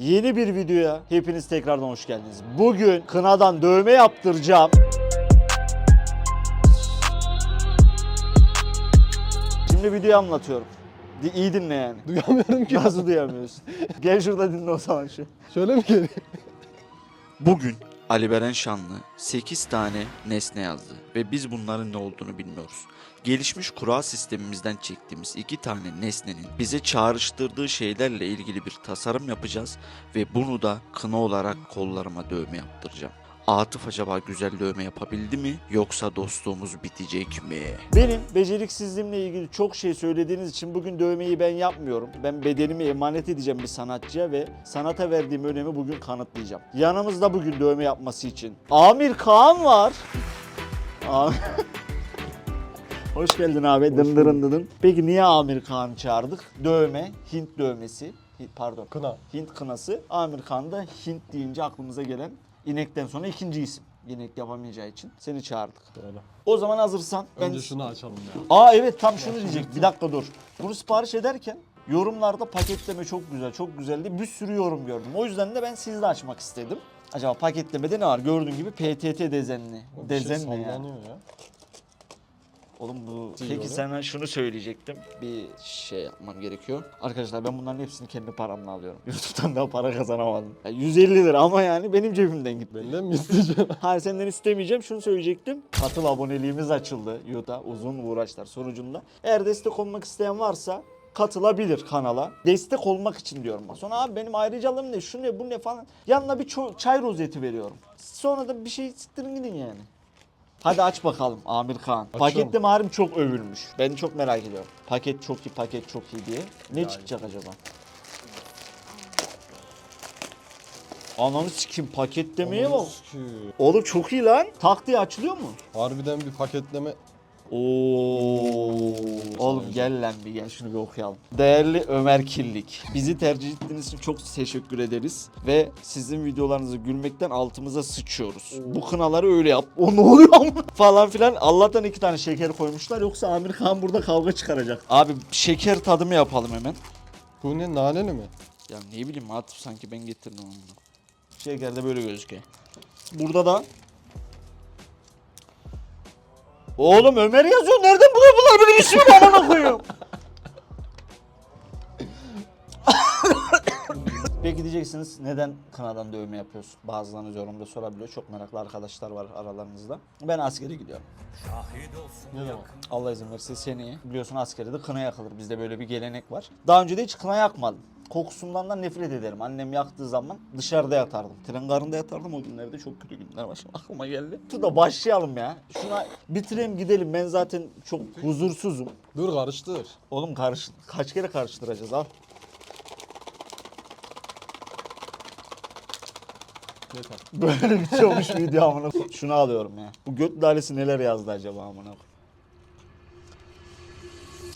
Yeni bir videoya hepiniz tekrardan hoş geldiniz. Bugün kınadan dövme yaptıracağım. Şimdi videoyu anlatıyorum. Di- İyi dinle yani. Duyamıyorum ki. Nasıl duyamıyorsun? Gel şurada dinle o zaman şu. Şöyle mi geliyor? Bugün Ali Beren Şanlı 8 tane nesne yazdı ve biz bunların ne olduğunu bilmiyoruz. Gelişmiş kura sistemimizden çektiğimiz iki tane nesnenin bize çağrıştırdığı şeylerle ilgili bir tasarım yapacağız ve bunu da kına olarak kollarıma dövme yaptıracağım. Atıf acaba güzel dövme yapabildi mi yoksa dostluğumuz bitecek mi? Benim beceriksizliğimle ilgili çok şey söylediğiniz için bugün dövmeyi ben yapmıyorum. Ben bedenimi emanet edeceğim bir sanatçıya ve sanata verdiğim önemi bugün kanıtlayacağım. Yanımızda bugün dövme yapması için Amir Kaan var. Am- Hoş geldin abi. Dındırın dıdın. Peki niye Amir Kağan'ı çağırdık? Dövme, Hint dövmesi. Pardon. Kına. Hint kınası. Amir Khan da Hint deyince aklımıza gelen inekten sonra ikinci isim. İnek yapamayacağı için seni çağırdık. Böyle. O zaman hazırsan ben... Önce şunu açalım ya. Aa evet tam şunu diyecek. Bir dakika dur. Bunu sipariş ederken yorumlarda paketleme çok güzel, çok güzeldi. Bir sürü yorum gördüm. O yüzden de ben sizle açmak istedim. Acaba paketlemede ne var? Gördüğün gibi PTT dezenli. O bir şey Dezen ne ya? sallanıyor ya. Oğlum bu... Peki sana şunu söyleyecektim. Bir şey yapmam gerekiyor. Arkadaşlar ben bunların hepsini kendi paramla alıyorum. YouTube'dan daha para kazanamadım. Ya 150 lira ama yani benim cebimden gitti. Benden mi isteyeceksin? Hayır senden istemeyeceğim. Şunu söyleyecektim. Katıl aboneliğimiz açıldı YouTube'a uzun uğraşlar sonucunda. Eğer destek olmak isteyen varsa katılabilir kanala. Destek olmak için diyorum. Sonra abi benim ayrıcalığım ne, şu ne, bu ne falan. Yanına bir çay rozeti veriyorum. Sonra da bir şey siktirin gidin yani. Hadi aç bakalım Amir Kağan. Pakette harim çok övülmüş. Ben çok merak ediyorum. Paket çok iyi, paket çok iyi diye. Ne çıkacak acaba? Ananı sikim paketlemeye bak. Ki. Oğlum çok iyi lan. Tak diye açılıyor mu? Harbiden bir paketleme. Oo. Oğlum gel lan bir gel şunu bir okuyalım. Değerli Ömer Killik. Bizi tercih ettiğiniz için çok teşekkür ederiz. Ve sizin videolarınızı gülmekten altımıza sıçıyoruz. Bu kınaları öyle yap. O ne oluyor falan filan. Allah'tan iki tane şeker koymuşlar. Yoksa Amir Khan burada kavga çıkaracak. Abi şeker tadımı yapalım hemen. Bu ne naneli mi? Ya ne bileyim Atıf sanki ben getirdim onu. Şeker de böyle gözüküyor. Burada da Oğlum Ömer yazıyor. Nereden buluyor bunlar benim ismimi amına koyuyorum. Peki diyeceksiniz neden kınadan dövme yapıyorsun? Bazılarınız yorumda sorabiliyor. Çok meraklı arkadaşlar var aralarınızda. Ben askere gidiyorum. Ne zaman? Allah izin verirse seneye. Biliyorsun askerde de kına yakılır. Bizde böyle bir gelenek var. Daha önce de hiç kına yakmadım. Kokusundan da nefret ederim. Annem yaktığı zaman dışarıda yatardım. Tren garında yatardım o günlerde çok kötü günler. Şimdi aklıma geldi. Dur da başlayalım ya. Şuna bitireyim gidelim. Ben zaten çok huzursuzum. Dur karıştır. Oğlum karış kaç kere karıştıracağız al. Yeter. Böyle bitiyormuş video amına. Şunu alıyorum ya. Bu göt lalesi neler yazdı acaba amına.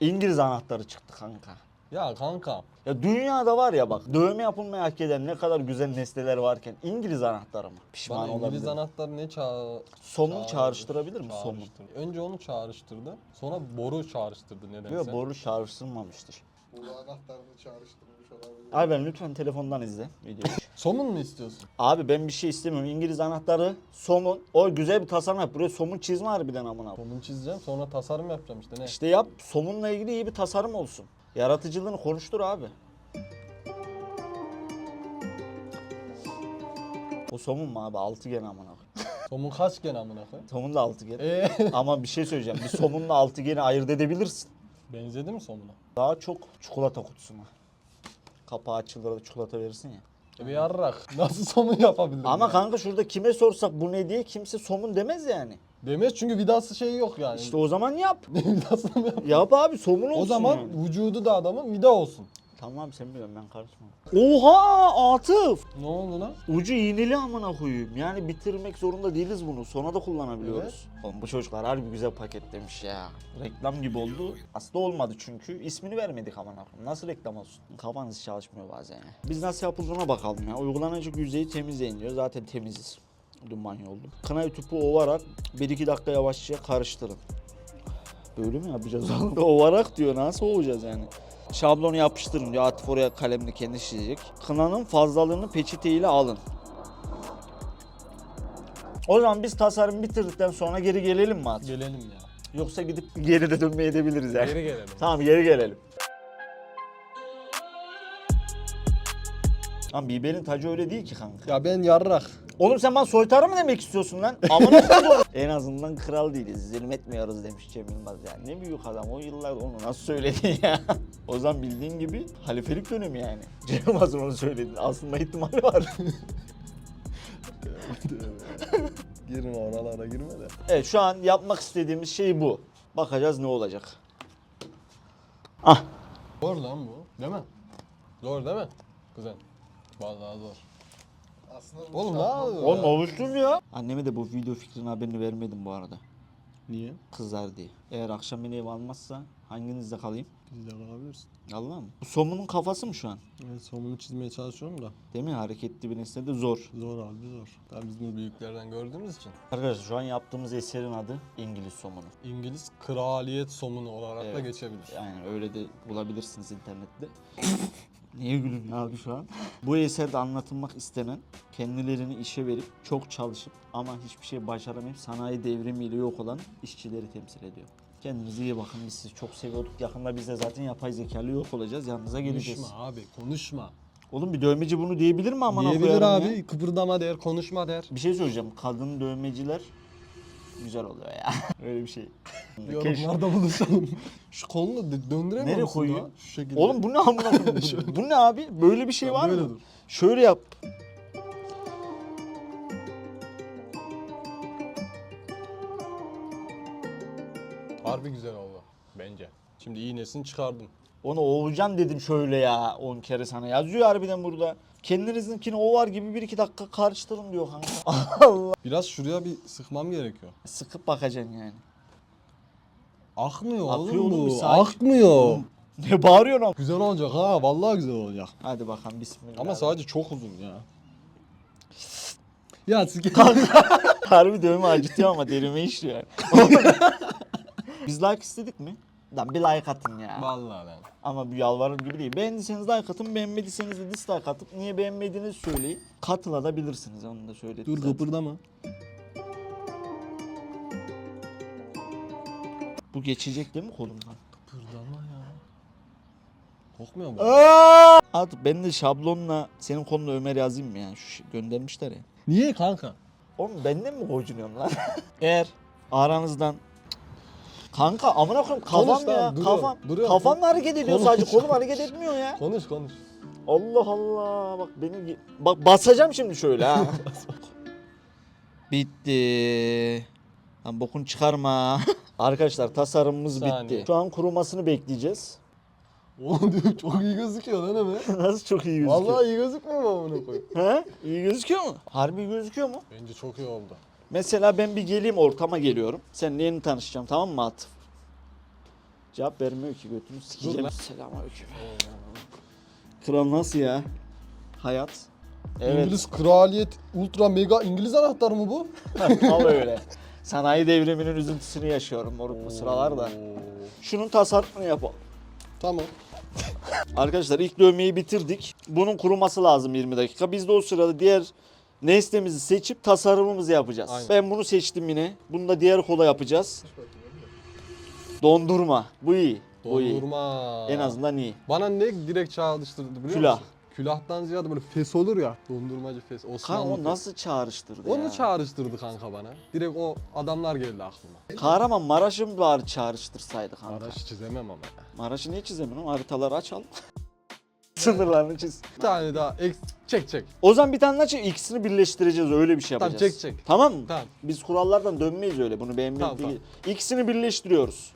İngiliz anahtarı çıktı kanka. Ya kanka. Ya dünyada var ya bak dövme yapılmayı hak eden ne kadar güzel nesneler varken İngiliz anahtarı mı? Pişman Bana İngiliz olabilirim. anahtar ne çağ... Somun çağrıştırabilir mi? Somun. Önce onu çağrıştırdı. Sonra boru çağrıştırdı nedense. Yok boru çağrıştırmamıştır. Anahtarını çağrıştırmış olabilir. Abi ben lütfen telefondan izle videoyu. Somun mu istiyorsun? Abi ben bir şey istemiyorum. İngiliz anahtarı, somun. O güzel bir tasarım yap. Buraya somun çizme harbiden amına. Somun çizeceğim sonra tasarım yapacağım işte ne? İşte yap. Somunla ilgili iyi bir tasarım olsun. Yaratıcılığını konuştur abi. O somun mu abi? Altıgen amına. Somun kaç gene amına koyayım? Somun da altıgen. Eee Ama bir şey söyleyeceğim. Bir somunla altıgeni ayırt edebilirsin. benzedi mi somuna? Daha çok çikolata kutusuna. Kapağı açılır da çikolata verirsin ya. E bir yarrak. Nasıl somun yapabilirim? Ama ya? kanka şurada kime sorsak bu ne diye kimse somun demez yani. Demez çünkü vidası şey yok yani. İşte o zaman yap. vidasını mı yap? Yap abi somun olsun O zaman yani. vücudu da adamın vida olsun. Tamam sen biliyorsun ben karışmam. Oha Atıf. Ne oldu lan? Ucu iğneli amına koyayım. Yani bitirmek zorunda değiliz bunu. Sonra da kullanabiliyoruz. Oğlum bu çocuklar harbi güzel paketlemiş ya. Reklam gibi oldu. Aslında olmadı çünkü. ismini vermedik amına koyayım. Nasıl reklam olsun? Kafanız çalışmıyor bazen ya. Biz nasıl yapıldığına bakalım ya. Uygulanacak yüzeyi temizleyin diyor. Zaten temiziz. Dün banyo oldum. Kına tüpü ovarak 1-2 dakika yavaşça karıştırın. Böyle mi yapacağız oğlum? Ovarak diyor. Nasıl ovacağız yani? Şablonu yapıştırın diyor. Atıf oraya kalemle kendi çizecek. Kınanın fazlalığını peçeteyle alın. O zaman biz tasarım bitirdikten sonra geri gelelim mi Atıf? Gelelim ya. Yoksa gidip geri de dönmeye edebiliriz yani. Geri gelelim. Tamam geri gelelim. Lan biberin tacı öyle değil ki kanka. Ya ben yarrak. Oğlum sen bana soytarı mı demek istiyorsun lan? Amına koyduğum. En azından kral değiliz. Zulmetmiyoruz demiş Cem Yılmaz yani. Ne büyük adam o yıllar onu nasıl söyledin ya? o zaman bildiğin gibi halifelik dönemi yani. Cem Yılmaz'ın onu söyledi. Aslında ihtimali var. Girme oralara girme de. evet şu an yapmak istediğimiz şey bu. Bakacağız ne olacak. Ah Zor lan bu. Değil mi? Zor değil mi? Güzel. Vallahi zor. Aslında bu Oğlum ne yapıyorsun? Oğlum oluştum ya. Anneme de bu video fikrinin haberini vermedim bu arada. Niye? Kızar diye. Eğer akşam beni ev almazsa hanginizde kalayım? Biz de kalabilirsin. Allah mı? Bu somunun kafası mı şu an? Evet somunu çizmeye çalışıyorum da. Değil mi? Hareketli bir nesne de zor. Zor abi zor. Tabii biz bunu büyüklerden gördüğümüz için. Arkadaşlar şu an yaptığımız eserin adı İngiliz somunu. İngiliz kraliyet somunu olarak da Evet. geçebilir. Yani öyle de bulabilirsiniz internette. Niye gülün abi şu an? Bu eserde anlatılmak istenen kendilerini işe verip çok çalışıp ama hiçbir şey başaramayıp sanayi devrimiyle yok olan işçileri temsil ediyor. Kendinize iyi bakın biz sizi çok seviyorduk. Yakında biz de zaten yapay zekalı yok olacağız. Yanınıza geleceğiz. Konuşma abi konuşma. Oğlum bir dövmeci bunu diyebilir mi amına Diyebilir abi ya? kıpırdama der konuşma der. Bir şey söyleyeceğim. Kadın dövmeciler güzel oluyor ya. Öyle bir şey. Yorumlarda buluşalım. Şu kolunu dö- döndüremiyor Nereye musun koyuyor? Şu şekilde. Oğlum bu ne amına koyayım? Bu- Bu ne abi? Böyle bir şey Sen var böyle mı? dur. Şöyle yap. Harbi güzel oldu bence. Şimdi iğnesini çıkardım. Onu ovacan dedim şöyle ya 10 kere sana. Yazıyor harbiden burada. Kendinizinkini ovar gibi bir iki dakika karıştırın diyor kanka. Allah. Biraz şuraya bir sıkmam gerekiyor. Sıkıp bakacaksın yani. Akmıyor Akıyor oğlum oğlum, bir bu. sakin. Akmıyor. Ne bağırıyorsun ama? Güzel olacak ha vallahi güzel olacak. Hadi bakalım bismillah. Ama sadece çok uzun ya. Ya siz Harbi dövme acıtıyor ama derime işliyor yani. Biz like istedik mi? Lan bir like atın ya. Vallahi ben. Ama bir yalvarır gibi değil. Beğendiyseniz like atın, beğenmediyseniz de dislike atıp niye beğenmediğinizi söyleyin. Katılabilirsiniz onu da söyledim. Dur zaten. kıpırdama. Bu geçecek değil mi kolumdan? Kıpırdama ya. Korkmuyor mu? Aa! At ben de şablonla senin konuna Ömer yazayım mı yani şu göndermişler ya. Niye kanka? Oğlum benden mi gocunuyorsun lan? Eğer aranızdan Kanka amına koyayım kafam Konuş lan, ya duruyor, kafam. duruyor. Kafamla hareket ediyor Konuş. sadece kolum hareket etmiyor ya. Konuş konuş. Allah Allah bak beni bak basacağım şimdi şöyle ha. Bitti. Lan bokunu çıkarma. Arkadaşlar tasarımımız saniye. bitti. Şu an kurumasını bekleyeceğiz. Oğlum diyor çok iyi gözüküyor lan Ömer. Nasıl çok iyi gözüküyor. Vallahi iyi gözükmüyor mu bunu koy? He? İyi gözüküyor mu? Harbi gözüküyor mu? Bence çok iyi oldu. Mesela ben bir geleyim ortama geliyorum. Seninle yeni tanışacağım tamam mı Atıf? Cevap vermiyor ki götünü sikeceğim. Selamünaleyküm. Kral nasıl ya? Hayat. Evet. İngiliz kraliyet ultra mega İngiliz anahtarı mı bu? Tam öyle. Sanayi devriminin üzüntüsünü yaşıyorum moruk bu sıralarda. Oo. Şunun tasarrufunu yapalım. Tamam. Arkadaşlar ilk dövmeyi bitirdik. Bunun kuruması lazım 20 dakika. Biz de o sırada diğer nesnemizi seçip tasarımımızı yapacağız. Aynen. Ben bunu seçtim yine. Bunu da diğer kola yapacağız. Dondurma. Bu iyi. Bu iyi. Dondurma. En azından iyi. Bana ne direkt çağrıştırdı biliyor Külah. musun? Külahtan ziyade böyle fes olur ya. Dondurmacı fes. Osmanlı o fes. nasıl çağrıştırdı Onu ya? çağrıştırdı kanka bana. Direkt o adamlar geldi aklıma. Kahraman Maraş'ı mı bari çağrıştırsaydı kanka? Araç çizemem ama ya. Maraş'ı niye çizemiyorum? Haritaları açalım. Sınırlarını çiz. Bir tane daha ek çek çek. O zaman bir tane daha çek. İkisini birleştireceğiz. Öyle bir şey Tamam, yapacağız. çek, çek. Tamam mı? Tamam. Biz kurallardan dönmeyiz öyle. Bunu beğenmedik Tamam, değil. İkisini birleştiriyoruz.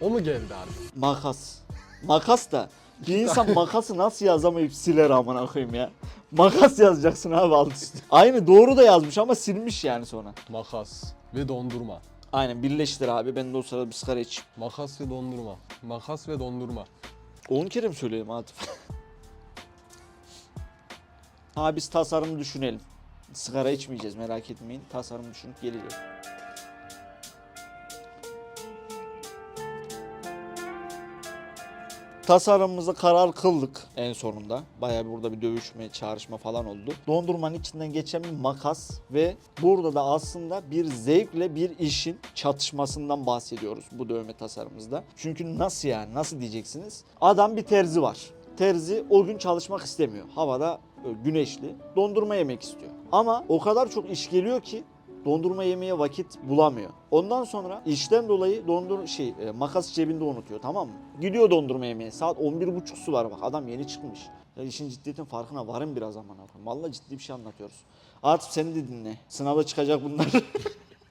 O mu geldi abi? Makas. Makas da. Bir insan makası nasıl yazamayıp siler amına koyayım ya. Makas yazacaksın abi alt üstü. Aynı doğru da yazmış ama silmiş yani sonra. Makas ve dondurma. Aynen birleştir abi. Ben de o sırada bir sigara içeyim. Makas ve dondurma. Makas ve dondurma. 10 kere mi söyleyeyim Atıf? ha biz tasarım düşünelim. Sigara içmeyeceğiz merak etmeyin. Tasarım düşünüp geleceğiz. Tasarımımızı karar kıldık en sonunda. Bir burada bir dövüşme, çağrışma falan oldu. Dondurmanın içinden geçen bir makas ve burada da aslında bir zevkle bir işin çatışmasından bahsediyoruz bu dövme tasarımımızda. Çünkü nasıl yani nasıl diyeceksiniz? Adam bir terzi var. Terzi o gün çalışmak istemiyor. Havada e, güneşli. Dondurma yemek istiyor. Ama o kadar çok iş geliyor ki dondurma yemeye vakit bulamıyor. Ondan sonra işten dolayı dondur şey e, makas cebinde unutuyor tamam mı? Gidiyor dondurma yemeye. Saat 11.30 su var bak adam yeni çıkmış. Ya işin ciddiyetin farkına varın biraz aman abi. Vallahi ciddi bir şey anlatıyoruz. Atıf seni de dinle. Sınavda çıkacak bunlar.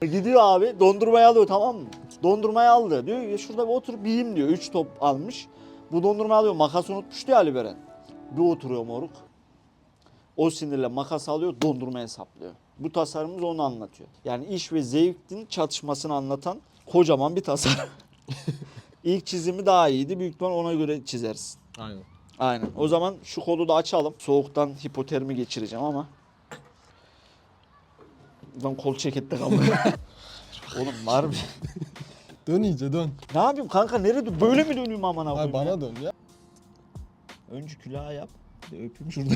Gidiyor abi dondurmayı alıyor tamam mı? Dondurmayı aldı. Diyor ki şurada bir otur bir yiyeyim diyor. 3 top almış. Bu dondurmayı alıyor. Makas unutmuş diyor Ali Beren. Bir oturuyor moruk. O sinirle makas alıyor dondurmaya saplıyor. Bu tasarımımız onu anlatıyor. Yani iş ve zevkin çatışmasını anlatan kocaman bir tasarım. İlk çizimi daha iyiydi. Büyük ihtimal ona göre çizersin. Aynen. Aynen. O zaman şu kolu da açalım. Soğuktan hipotermi geçireceğim ama. Lan kol çekette kaldı. Oğlum var mı? Dön iyice dön. ne yapayım kanka nerede? Böyle mi dönüyorum aman Ay abi? bana dön ya. Önce külahı yap. Öpeyim şurada.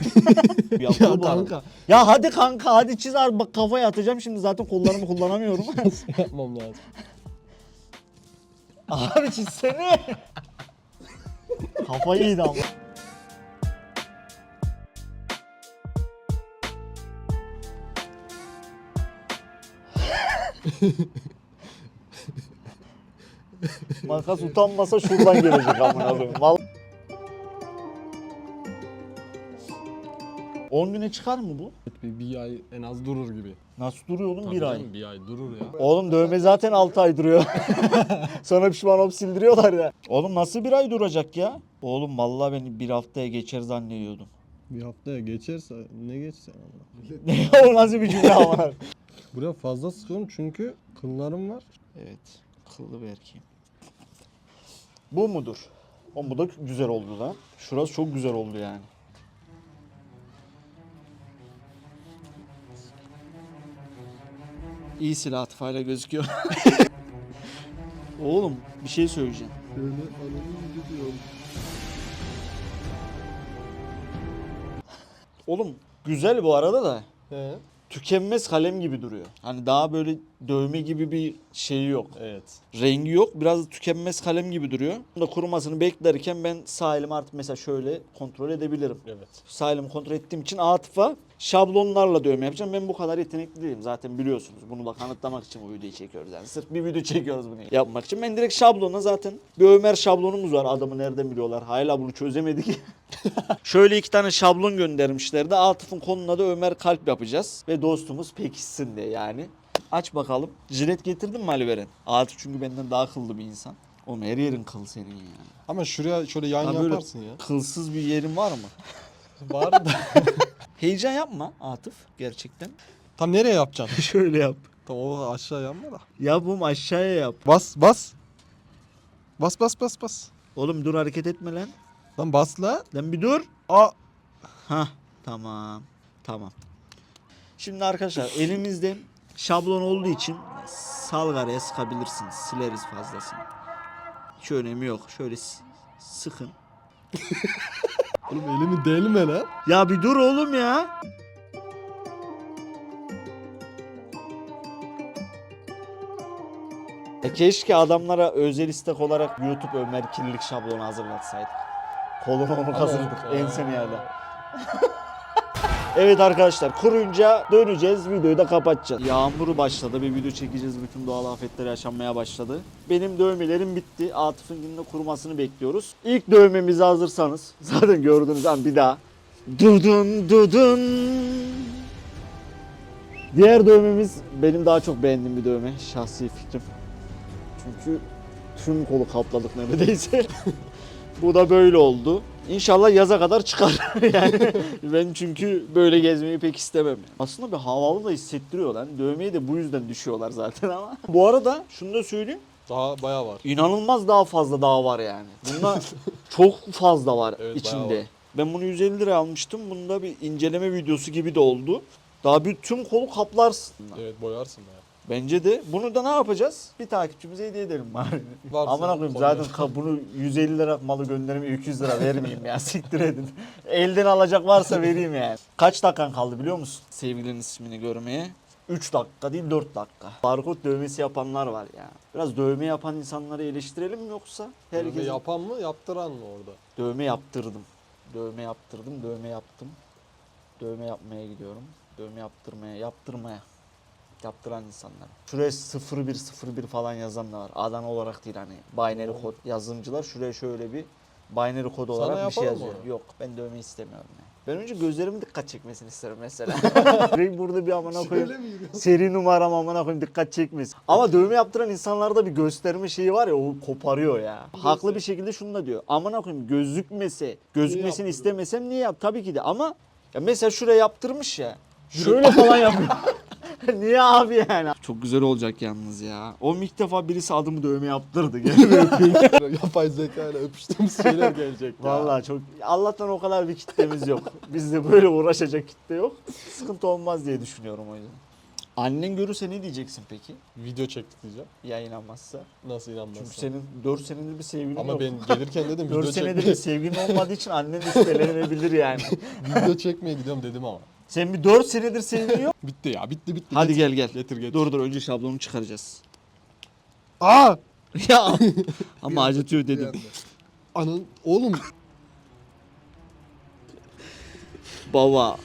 ya, kanka. Ya hadi kanka hadi çiz abi. Bak kafaya atacağım şimdi zaten kollarımı kullanamıyorum. Yapmam lazım. abi çizsene. Kafayı yedi ama. Makas utanmasa şuradan gelecek amına koyayım. 10 güne çıkar mı bu? Bir, bir ay en az durur gibi. Nasıl duruyor oğlum Tabii bir ay? canım, Bir ay durur ya. Oğlum dövme zaten 6 ay duruyor. Sonra pişman olup sildiriyorlar ya. Oğlum nasıl bir ay duracak ya? Oğlum vallahi ben bir haftaya geçer zannediyordum. Bir haftaya geçerse ne geçse ama. Ne o nasıl bir cümle ama? Buraya fazla sıkıyorum çünkü kıllarım var. evet. Kıllı bir erkeğim. Bu mudur? O bu da güzel oldu da. Şurası çok güzel oldu yani. İyi silah atıfayla gözüküyor. Oğlum bir şey söyleyeceğim. Gidiyorum. Oğlum güzel bu arada da He. tükenmez kalem gibi duruyor. Hani daha böyle dövme gibi bir şeyi yok. Evet. Rengi yok. Biraz tükenmez kalem gibi duruyor. Bunu da kurumasını beklerken ben sağ elimi artık mesela şöyle kontrol edebilirim. Evet. Sağ elimi kontrol ettiğim için Atıf'a şablonlarla dövme yapacağım. Ben bu kadar yetenekli değilim. Zaten biliyorsunuz. Bunu da kanıtlamak için bu videoyu çekiyoruz. Yani sırf bir video çekiyoruz bunu yapmak için. Ben direkt şablona zaten bir Ömer şablonumuz var. Adamı nereden biliyorlar? Hala bunu çözemedik. Şöyle iki tane şablon göndermişlerdi. Atıf'ın konuna da Ömer kalp yapacağız. Ve dostumuz pekişsin diye yani. Aç bakalım. Jilet getirdin mi Ali Veren? Atıf çünkü benden daha akıllı bir insan. Oğlum her yerin kıl senin ya. Ama şuraya şöyle yan böyle yaparsın ya. Kılsız bir yerin var mı? Var da. Heyecan yapma Atıf gerçekten. Tam nereye yapacaksın? Şöyle yap. Tam o aşağı yanma da. Yap oğlum aşağıya yap. Bas bas. Bas bas bas bas. Oğlum dur hareket etme lan. Lan bas la. Lan bir dur. Aa. Ha tamam. Tamam. Şimdi arkadaşlar elimizde şablon olduğu için salgaraya sıkabilirsiniz. Sileriz fazlasını. Hiç önemi yok. Şöyle sıkın. Oğlum elimi delme lan. Ya bir dur oğlum ya. E keşke adamlara özel istek olarak YouTube Ömer kirlilik şablonu hazırlatsaydık. Kolunu onu kazırdık enseni yerden. evet arkadaşlar kurunca döneceğiz videoyu da kapatacağız. Yağmuru başladı bir video çekeceğiz bütün doğal afetler yaşanmaya başladı. Benim dövmelerim bitti. Atıf'ın gününde kurumasını bekliyoruz. İlk dövmemizi hazırsanız zaten gördüğünüz an bir daha Dudun dudun. Diğer dövmemiz benim daha çok beğendiğim bir dövme. Şahsi fikrim. Çünkü tüm kolu kapladık neredeyse. Bu da böyle oldu. İnşallah yaza kadar çıkar. yani ben çünkü böyle gezmeyi pek istemem. Aslında bir havalı da hissettiriyor lan. Dövmeyi de bu yüzden düşüyorlar zaten ama. Bu arada şunu da söyleyeyim. Daha bayağı var. İnanılmaz daha fazla daha var yani. Bunda çok fazla var Evet, bayağı içinde. var. Ben bunu 150 lira almıştım. Bunda bir inceleme videosu gibi de oldu. Daha bir tüm kolu kaplarsın. Evet boyarsın bayağı. Bence de. Bunu da ne yapacağız? Bir takipçimize hediye edelim bari. Varsa Aman koyayım zaten ka- bunu 150 lira malı göndereyim 200 lira vermeyeyim ya siktir edin. Elden alacak varsa vereyim yani. Kaç dakikan kaldı biliyor musun? Sevgilinin ismini görmeye. 3 dakika değil 4 dakika. Barkod dövmesi yapanlar var ya. Biraz dövme yapan insanları eleştirelim mi yoksa? Dövme Herkes yapan mı yaptıran mı orada? Dövme yaptırdım. Dövme yaptırdım, dövme yaptım. Dövme yapmaya gidiyorum. Dövme yaptırmaya, yaptırmaya. Yaptıran insanlar. Şuraya 0101 falan yazan da var. Adana olarak değil hani. Binary kod yazılımcılar şuraya şöyle bir binary kod Sana olarak bir şey yazıyor. onu? Yok ben dövme istemiyorum yani. Ben önce gözlerimin dikkat çekmesini isterim mesela. Direkt burada bir amına koyayım. Seri numaram amına koyayım dikkat çekmesin. Ama dövme yaptıran insanlarda bir gösterme şeyi var ya o koparıyor ya. Haklı bir şekilde şunu da diyor. Amına koyayım gözükmese, gözükmesini yaptırıyor? istemesem niye yap? Tabii ki de ama ya mesela şuraya yaptırmış ya. Şöyle falan yapıyor. Niye abi yani? Çok güzel olacak yalnız ya. O ilk defa birisi adımı dövme yaptırdı. Gel bir öpeyim. Yapay zeka ile öpüştüğümüz şeyler gelecek ya. Vallahi çok Allah'tan o kadar bir kitlemiz yok. Bizde böyle uğraşacak kitle yok. Sıkıntı olmaz diye düşünüyorum o yüzden. Annen görürse ne diyeceksin peki? Video çektik diyeceğim. Ya inanmazsa. Nasıl inanmazsın? Çünkü senin 4 senedir bir sevgilin Ama yok. ben gelirken dedim 4 video, senedir çekmeye, bir sevgilin olmadığı için annen üstelenebilir yani. video çekmeye gidiyorum dedim ama. Sen bir 4 senedir sevgilin yok. Bitti ya bitti bitti. Hadi Getir. gel gel. Getir getir. Dur dur önce şablonu çıkaracağız. Aa! ya ama acıtıyor dedim. Anın oğlum Baba.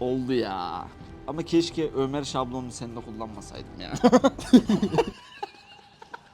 Oldu ya. Ama keşke Ömer şablonunu sen de kullanmasaydım ya.